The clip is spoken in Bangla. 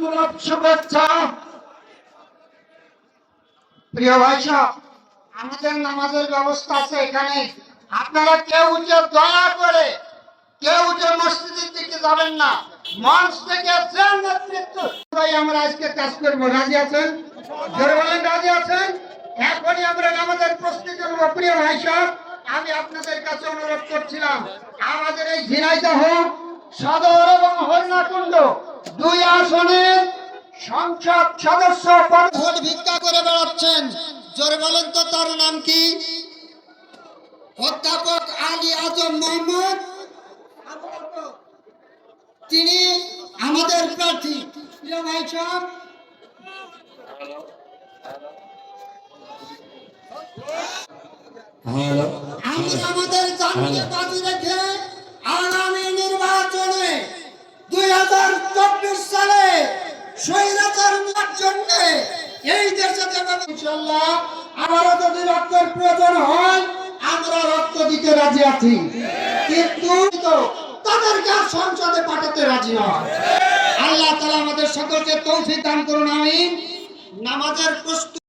গোলাপ শুভেচ্ছা। প্রিয় ভাই আমাদের নামাজের ব্যবস্থা আছে এখানে। আপনারা কেউ যে দয়া করে, কেউ যে মসজিদের দিকে যাবেন না। মঞ্চ থেকে নেতৃত্ব আমরা আজকে করব। রাজি আছেন? রাজি আছেন? এখনই আমরা নামাজের প্রস্তুতি করব। প্রিয় ভাই আমি আপনাদের কাছে অনুরোধ করছিলাম, আমাদের এই ঝিনাইদহ সদর এবং হরিণাকুণ্ড দুই আসনের সংসদ সদস্য ভোট ভিক্ষা করে বেড়াচ্ছেন। জোরে বলেন তো তার নাম কি? অধ্যাপক আলী আজম মোহাম্মদ। তিনি আমাদের প্রার্থী। প্রিয় ভাই সাহেব। আমরা আমাদের জানকে ইনশাল্লাহ যদি রক্তের প্রয়োজন হয়, আমরা রক্ত দিতে রাজি আছি। কিন্তু তাদেরকে সংসদে পাঠাতে রাজি নয়। আল্লাহ তালা আমাদের সকলকে তৌফিক দান করুন আমি নামাজের প্রস্তুত